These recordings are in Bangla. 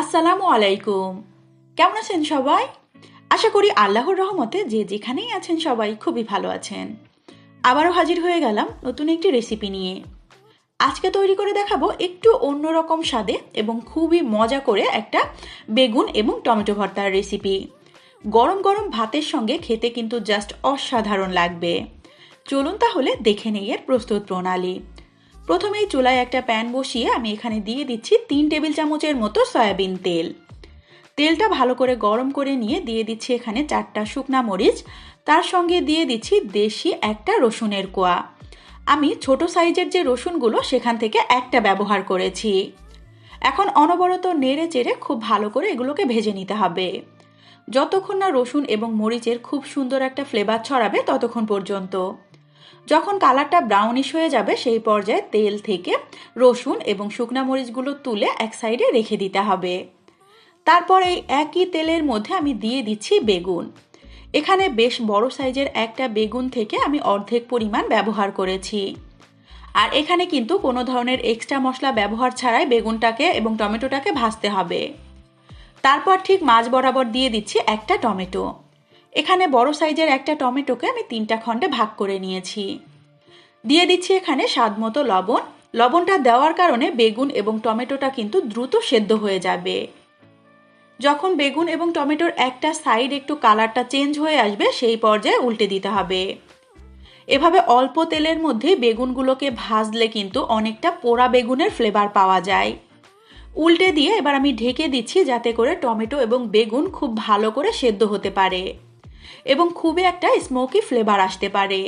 আসসালামু আলাইকুম। কেমন আছেন সবাই? আশা করি আল্লাহর রহমতে যে যেখানেই আছেন সবাই খুবই ভালো আছেন। আবারও হাজির হয়ে গেলাম নতুন একটি রেসিপি নিয়ে। আজকে তৈরি করে দেখাবো একটু অন্যরকম স্বাদে এবং খুবই মজা করে একটা বেগুন এবং টমেটো ভর্তার রেসিপি গরম গরম ভাতের সঙ্গে খেতে কিন্তু জাস্ট অসাধারণ লাগবে। চলুন তাহলে দেখে নেই এর প্রস্তুত প্রণালী। প্রথমেই চুলায় একটা প্যান বসিয়ে আমি এখানে দিয়ে দিচ্ছি তিন টেবিল চামচের মতো সয়াবিন তেল। তেলটা ভালো করে গরম করে নিয়ে দিয়ে দিচ্ছি এখানে চারটা শুকনা মরিচ। তার সঙ্গে দিয়ে দিচ্ছি দেশি একটা রসুনের কোয়া। আমি ছোট সাইজের যে রসুনগুলো সেখান থেকে একটা ব্যবহার করেছি। এখন অনবরত নেড়ে চেড়ে খুব ভালো করে এগুলোকে ভেজে নিতে হবে। যতক্ষণ না রসুন এবং মরিচের খুব সুন্দর একটা ফ্লেভার ছড়াবে ততক্ষণ পর্যন্ত। যখন কালারটা ব্রাউনিশ হয়ে যাবে, সেই পর্যায়ে তেল থেকে রসুন এবং শুকনা মরিচগুলো তুলে এক সাইডে রেখে দিতে হবে। তারপর এই একই তেলের মধ্যে আমি দিয়ে দিচ্ছি বেগুন। এখানে বেশ বড় সাইজের একটা বেগুন থেকে আমি অর্ধেক পরিমাণ ব্যবহার করেছি। আর এখানে কিন্তু কোনো ধরনের এক্সট্রা মশলা ব্যবহার ছাড়াই বেগুনটাকে এবং টমেটোটাকে ভাজতে হবে। তারপর ঠিক মাছ বরাবর দিয়ে দিচ্ছি একটা টমেটো। এখানে বড় সাইজের একটা টমেটোকে আমি তিনটা খণ্ডে ভাগ করে নিয়েছি। দিয়ে দিচ্ছি এখানে স্বাদ মতো লবণ। লবণটা দেওয়ার কারণে বেগুন এবং টমেটোটা কিন্তু দ্রুত সেদ্ধ হয়ে যাবে। যখন বেগুন এবং টমেটোর একটা সাইড একটু কালারটা চেঞ্জ হয়ে আসবে, সেই পর্যায়ে উল্টে দিতে হবে। এভাবে অল্প তেলের মধ্যে বেগুনগুলোকে ভাজলে কিন্তু অনেকটা পোড়া বেগুনের ফ্লেভার পাওয়া যায়। উল্টে দিয়ে এবার আমি ঢেকে দিচ্ছি যাতে করে টমেটো এবং বেগুন খুব ভালো করে সেদ্ধ হতে পারে। এবং খুবই একটা স্মোকি ফ্লেভার আসতে পারে।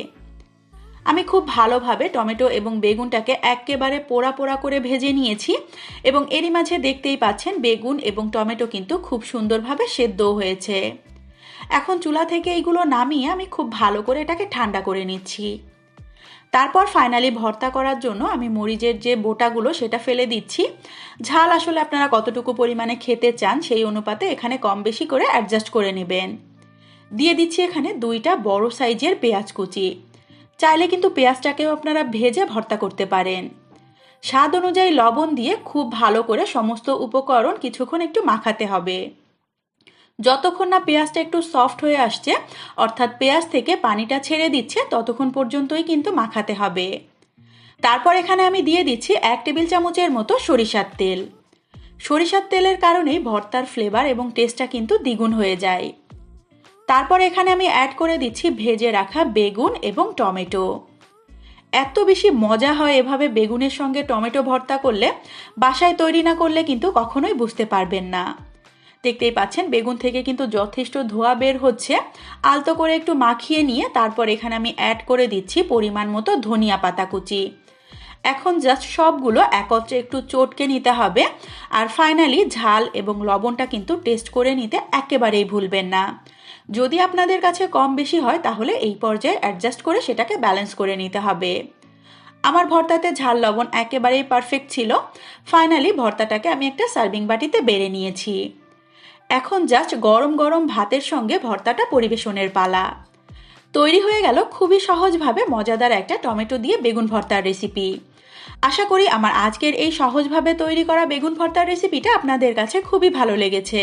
আমি খুব ভালোভাবে টমেটো এবং বেগুনটাকে একেবারে পোড়া পোড়া করে ভেজে নিয়েছি এবং এরই মাঝে দেখতেই পাচ্ছেন বেগুন এবং টমেটো কিন্তু খুব সুন্দরভাবে সেদ্ধ হয়েছে। এখন চুলা থেকে এইগুলো নামিয়ে আমি খুব ভালো করে এটাকে ঠান্ডা করে নিচ্ছি। তারপর ফাইনালি ভর্তা করার জন্য আমি মরিচের যে বোটাগুলো সেটা ফেলে দিচ্ছি। ঝাল আসলে আপনারা কতটুকু পরিমাণে খেতে চান সেই অনুপাতে এখানে কম বেশি করে অ্যাডজাস্ট করে নেবেন। দিয়ে দিচ্ছি এখানে দুইটা বড় সাইজের পেঁয়াজ কুচি। চাইলে কিন্তু পেঁয়াজটাকেও আপনারা ভেজে ভর্তা করতে পারেন। স্বাদ অনুযায়ী লবণ দিয়ে খুব ভালো করে সমস্ত উপকরণ কিছুক্ষণ একটু মাখাতে হবে। যতক্ষণ না পেঁয়াজটা একটু সফট হয়ে আসছে, অর্থাৎ পেঁয়াজ থেকে পানিটা ছেড়ে দিচ্ছে, ততক্ষণ পর্যন্তই কিন্তু মাখাতে হবে। তারপর এখানে আমি দিয়ে দিচ্ছি এক টেবিল চামচের মতো সরিষার তেল। সরিষার তেলের কারণেই ভর্তার ফ্লেভার এবং টেস্টটা কিন্তু দ্বিগুণ হয়ে যায়। তারপর এখানে আমি অ্যাড করে দিচ্ছি ভেজে রাখা বেগুন এবং টমেটো। এত বেশি মজা হয় এভাবে বেগুনের সঙ্গে টমেটো ভর্তা করলে, বাসায় তৈরি না করলে কিন্তু কখনোই বুঝতে পারবেন না। দেখতেই পাচ্ছেন, বেগুন থেকে কিন্তু যথেষ্ট ধোয়া বের হচ্ছে। আলতো করে একটু মাখিয়ে নিয়ে তারপর এখানে আমি অ্যাড করে দিচ্ছি পরিমাণ মতো ধনিয়া পাতা কুচি। এখন জাস্ট সবগুলো একত্রে একটু চটকে নিতে হবে। আর ফাইনালি ঝাল এবং লবণটা কিন্তু টেস্ট করে নিতে একেবারেই ভুলবেন না। যদি আপনাদের কাছে কম বেশি হয়, তাহলে এই পর্যায়ে অ্যাডজাস্ট করে সেটাকে ব্যালেন্স করে নিতে হবে। আমার ভর্তাতে ঝাল লবণ একেবারেই পারফেক্ট ছিল। ফাইনালি ভর্তাটাকে আমি একটা সার্ভিং বাটিতে বেড়ে নিয়েছি। এখন জাস্ট গরম গরম ভাতের সঙ্গে ভর্তাটা পরিবেশনের পালা। তৈরি হয়ে গেল খুবই সহজভাবে মজাদার একটা টমেটো দিয়ে বেগুন ভর্তার রেসিপি আশা করি আমার আজকের এই সহজভাবে তৈরি করা বেগুন ভর্তার রেসিপিটা আপনাদের কাছে খুবই ভালো লেগেছে।